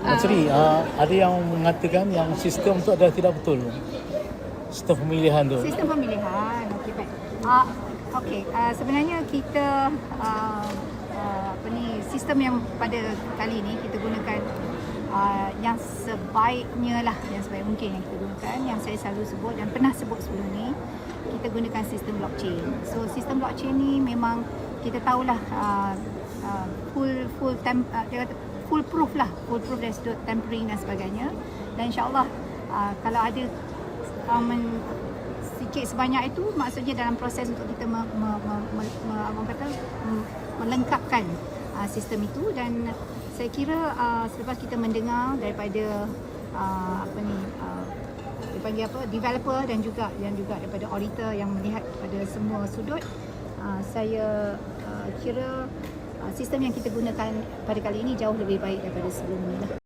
Actually, uh, ada yang mengatakan yang sistem tu adalah tidak betul. Sistem pemilihan tu. Sistem pemilihan. Okey baik. Uh, Okey, uh, sebenarnya kita uh, uh, apa ni sistem yang pada kali ini kita gunakan uh, yang sebaiknya lah yang sebaik mungkin yang kita gunakan yang saya selalu sebut dan pernah sebut sebelum ni kita gunakan sistem blockchain. So sistem blockchain ni memang kita tahulah uh, uh, full full tem, uh, dia kata full proof lah, full proof dari sudut tampering dan sebagainya. Dan insyaallah uh, kalau ada men, sikit sebanyak itu maksudnya dalam proses untuk kita me, me, me, me, me, apa kata, me, melengkapkan uh, sistem itu dan saya kira uh, selepas kita mendengar daripada uh, apa ni uh, dipanggil apa developer dan juga dan juga daripada auditor yang melihat pada semua sudut uh, saya uh, kira sistem yang kita gunakan pada kali ini jauh lebih baik daripada sebelum ini lah.